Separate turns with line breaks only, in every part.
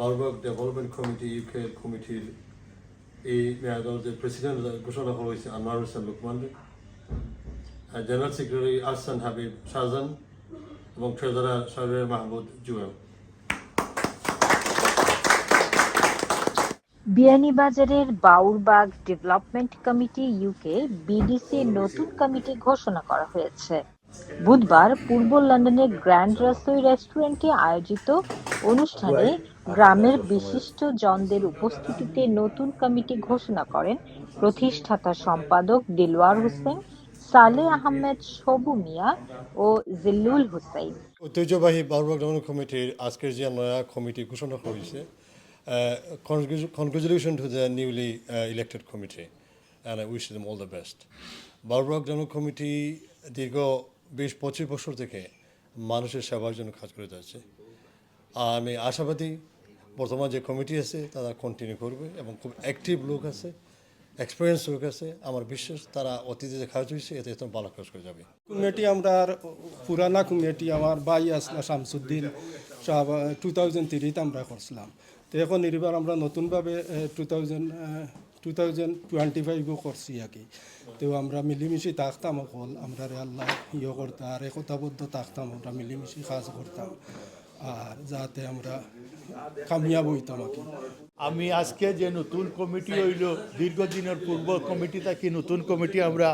বারবাগ development committee UK কমিটির এই মেয়াদর যে প্রেসিডেন্ট ঘোষণা করা হয়েছে আনোয়ার হোসেন লুকমান জেনারেল সেক্রেটারি আহসান হাবিব শাহজান এবং ট্রেজারার শাহরিয়ার মাহমুদ জুয়েল
বিয়ানীবাজারের Baurbag development committee UK BDC নতুন কমিটি ঘোষণা করা হয়েছে। বুধবার পূর্ব লন্ডনের গ্র্যান্ড রাসোই রেস্টুরেন্টে আয়োজিত অনুষ্ঠানে গ্রামের বিশিষ্ট জনদের উপস্থিতিতে নতুন কমিটি ঘোষণা করেন প্রতিষ্ঠাতা সম্পাদক দিলওয়ার হোসেন, সালে আহমেদ সবু মিয়া ও জিল্লুল হুসাইন
ঐতিহ্যবাহী বারবার ডেভেলপমেন্ট কমিটির আজকের যে নয়া কমিটি ঘোষণা করেছে congratulation to the newly elected committee and I wish them all the best বারবার ডেভেলপমেন্ট কমিটি দীর্ঘ বিশ পঁচিশ বছর থেকে মানুষের সেবার জন্য কাজ করে যাচ্ছে। আমি আশাবাদী বর্তমান যে কমিটি আছে, তারা কন্টিনিউ করবে এবং খুব অ্যাক্টিভ লোক আছে এক্সপিরিয়েন্স লোক আছে। আমার বিশ্বাস তারা অতীতে যে কাজ হয়েছে, এতে তো ভালো কাজ করে যাবে।
কমিটি আমরা পুরানা কমিটি আমার ভাই আসলা শামসুদ্দিন টু থাউজেন্ড থ্রিতে আমরা করছিলাম। তো এখন এবার আমরা নতুনভাবে two thousand two thousand twenty ফাইভও করছি আর কি। তো আমরা মিলিমিশি থাকতাম অকল, আমরা আল্লাহ ইয়ে করতাম, আর একতাবদ্ধ থাকতাম, আমরা মিলিমিশি কাজ করতাম। আর যাতে আমরা কামিয়াব হইতাম
আমি আজকে যে নতুন কমিটি হইল, দীর্ঘদিনের পূর্ব কমিটি থাকি নতুন কমিটি আমরা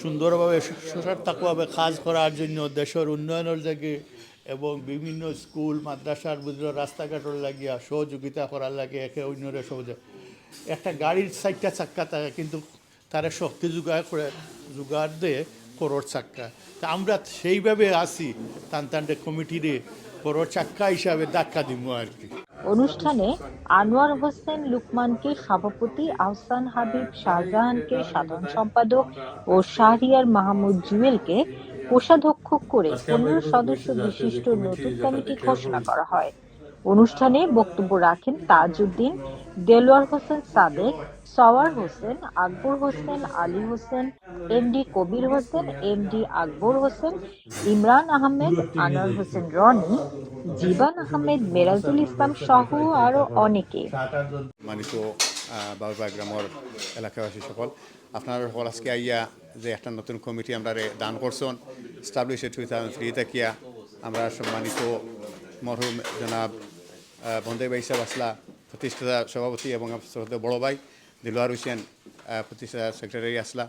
সুন্দরভাবে সশার্থকভাবে কাজ করার জন্য দেশের উন্নয়নের জায়গায় এবং বিভিন্ন স্কুল, মাদ্রাসার বিভিন্ন রাস্তাঘাটের লাগিয়া সহযোগিতা করার লাগে একে অন্যরে সহযোগ, একটা গাড়ির চারটা চাক্কা থাকে, কিন্তু তারা শক্তি যোগায় করে যোগাড় দিয়ে। করোড় চাক্কা। তা আমরা সেইভাবে আসি টানটে কমিটিরে করোড় চাক্কা হিসাবে ধাক্কা দিব আর কি।
অনুষ্ঠানে আনোয়ার হোসেন লুকমানকে সভাপতি আহসান হাবিব শাহজাহানকে সাধারণ সম্পাদক ও শাহরিয়ার মাহমুদ জুয়েলকে কোষাধ্যক্ষ করে পনেরো সদস্য বিশিষ্ট নতুন কমিটি ঘোষণা করা হয়। অনুষ্ঠানে বক্তব্য রাখেন তাজউদ্দিন, দেলোয়ার হোসেন সাদেক, সওয়ার হোসেন, আকবর হোসেন, আলী হোসেন, এমডি কবির হোসেন, এমডি আকবর হোসেন, ইমরান আহমেদ, আনোয়ার হোসেন রনি, জীবান আহমেদ, মেরাজুল ইসলাম সহ আরও অনেকে।
বাউরবা গ্রামের এলাকাবাসী সকল, আপনার সকল আজকে আইয়া যে একটা নতুন কমিটি আমরা দান করছেন স্টাবলিশ টু থাউজেন্ড থ্রি থাকিয়া আমরা সম্মানিত মরহুম জনাব বন্দে ভাই সাহেব আসলা প্রতিষ্ঠাতা সভাপতি এবং শ্রদ্ধা বড় ভাই দিলওয়ার হোসেন প্রতিষ্ঠাতা সেক্রেটারি আসলা।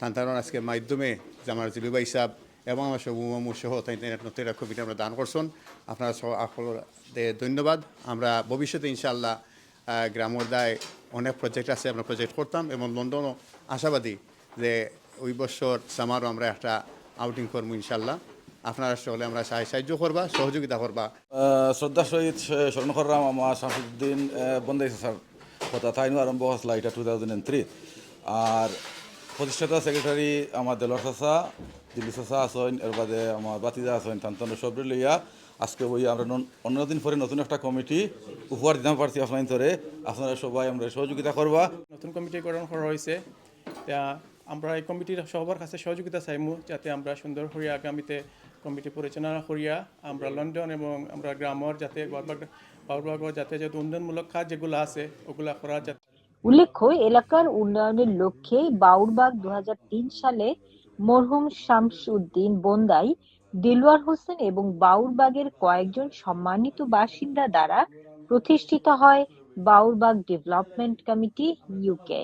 তান্তারণ আজকে মাধ্যমে আমার জিলু ভাই সাহেব এবং আমার সব উমামু সহ তাই নতুন একটা কমিটি আমরা দান করছেন। আপনারা সব ধন্যবাদ। আমরা ভবিষ্যতে ইনশাআল্লাহ আহ, গ্রামের দায় অনেক প্রজেক্ট আছে আমরা প্রজেক্ট করতাম এবং লন্ডনও আশাবাদী যে ওই বছর সামারও আমরা একটা আউটিং করব ইনশাল্লাহ আপনারা সকলে আমরা সাহায্য সাহায্য করবা সহযোগিতা করবা।
শ্রদ্ধা সহিত স্মরণ করলাম আমার শামসুদ্দিন বন্দাই স্যার কথা তাইনও আরম্ভ হয়েছিল এটা টু থাউজেন্ড এন্ড থ্রি আর প্রতিষ্ঠাতা সেক্রেটারি আমার দেলর চাষা দিল্লি চাষা আছেন এর বাদে আমার বাতিজা আছেন তান্তন সবরি লইয়া। আজকে ওই আমরা অন্য দিন পরে নতুন একটা কমিটি উপহার দিতে পারছি আপনার ধরে আপনারা সবাই আমরা সহযোগিতা করবা।
নতুন কমিটি গঠন করা হয়েছে। তা আমরা এই কমিটির সবার কাছে সহযোগিতা চাইমু যাতে আমরা সুন্দর করিয়া আগামীতে কমিটি পরিচালনা করিয়া আমরা লন্ডন এবং আমরা গ্রামের যাতে যাতে যে উন্নয়নমূলক কাজ যেগুলো আছে, ওগুলা করা যাতে
উল্লেখ্য, এলাকার উন্নয়নের লক্ষ্যে বাউরবাগ দু হাজার তিন সালে মরহুম শামসুদ্দিন বন্দাই, দিলওয়ার হোসেন এবং বাউরবাগের কয়েকজন সম্মানিত বাসিন্দা দ্বারা প্রতিষ্ঠিত হয় বাউরবাগ ডেভেলপমেন্ট কমিটি, ইউকে।